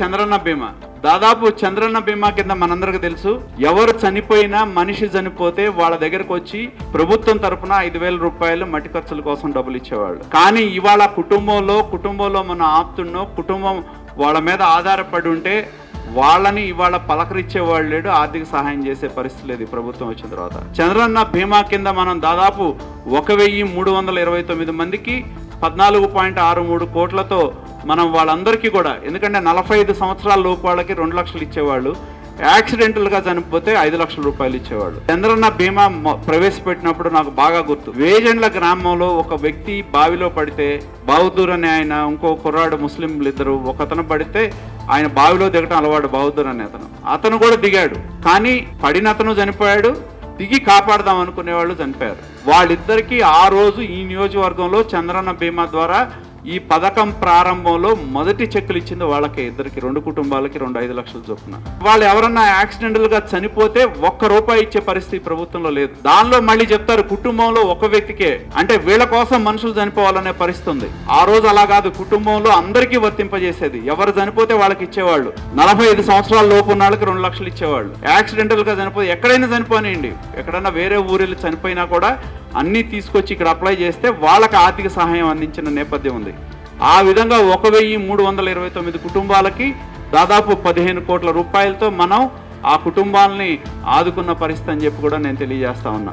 చంద్రన్న బీమా దాదాపు చంద్రన్న బీమా కింద మనందరికి తెలుసు ఎవరు చనిపోయినా మనిషి చనిపోతే వాళ్ళ దగ్గరకు వచ్చి ప్రభుత్వం తరఫున ఐదు వేల రూపాయలు మట్టి ఖర్చుల కోసం డబ్బులు ఇచ్చేవాళ్ళు. కానీ ఇవాళ కుటుంబంలో కుటుంబంలో మన ఆప్తున్నో కుటుంబం వాళ్ళ మీద ఆధారపడి ఉంటే వాళ్ళని ఇవాళ పలకరించేవాళ్ళు లేడు ఆర్థిక సహాయం చేసే పరిస్థితి లేదు ప్రభుత్వం వచ్చిన తర్వాత. చంద్రన్న బీమా కింద మనం దాదాపు ఒక వెయ్యి మూడు వందల ఇరవై తొమ్మిది మందికి పద్నాలుగు పాయింట్ ఆరు మూడు కోట్లతో మనం వాళ్ళందరికీ కూడా ఎందుకంటే నలభై ఐదు సంవత్సరాల లోపు వాళ్ళకి రెండు లక్షలు ఇచ్చేవాళ్ళు యాక్సిడెంటల్గా చనిపోతే ఐదు లక్షల రూపాయలు ఇచ్చేవాళ్ళు. చంద్రన్న బీమా ప్రవేశపెట్టినప్పుడు నాకు బాగా గుర్తు వేజెండ్ల గ్రామంలో ఒక వ్యక్తి బావిలో పడితే బౌద్ధూర్ అనే ఆయన ఇంకో కుర్రాడు ముస్లింలు ఇద్దరు ఒకతను పడితే ఆయన బావిలో దిగటం అలవాడు బౌద్ధూర్ అనే అతను. అతను కూడా దిగాడు కానీ పడిన అతను చనిపోయాడు దిగి కాపాడదాం అనుకునే వాళ్ళు చనిపోయారు. వాళ్ళిద్దరికీ ఆ రోజు ఈ నియోజకవర్గంలో చంద్రన్న బీమా ద్వారా ఈ పథకం ప్రారంభంలో మొదటి చెక్కులు ఇచ్చింది వాళ్ళకే ఇద్దరికి రెండు కుటుంబాలకి రెండు ఐదు లక్షలు చొప్పున. వాళ్ళు ఎవరన్నా యాక్సిడెంటల్గా చనిపోతే ఒక్క రూపాయి ఇచ్చే పరిస్థితి ప్రభుత్వంలో లేదు. దానిలో మళ్ళీ చెప్తారు కుటుంబంలో ఒక వ్యక్తికే అంటే వీళ్ళ కోసం మనుషులు చనిపోవాలనే పరిస్థితి ఉంది. ఆ రోజు అలా కాదు కుటుంబంలో అందరికీ వర్తింపజేసేది. ఎవరు చనిపోతే వాళ్ళకి ఇచ్చేవాళ్ళు. నలభై ఐదు సంవత్సరాల లోపు ఉన్న వాళ్ళకి రెండు లక్షలు ఇచ్చేవాళ్ళు. యాక్సిడెంటల్గా చనిపోతే ఎక్కడైనా చనిపోనియండి. ఎక్కడైనా వేరే ఊరిలో చనిపోయినా కూడా అన్నీ తీసుకొచ్చి ఇక్కడ అప్లై చేస్తే వాళ్ళకి ఆర్థిక సహాయం అందించిన నేపథ్యం ఉంది. ఆ విధంగా ఒక వెయ్యి మూడు వందల ఇరవై తొమ్మిది కుటుంబాలకి దాదాపు పదిహేను కోట్ల రూపాయలతో మనం ఆ కుటుంబాలని ఆదుకున్న పరిస్థితి అని చెప్పి కూడా నేను తెలియజేస్తా ఉన్నా.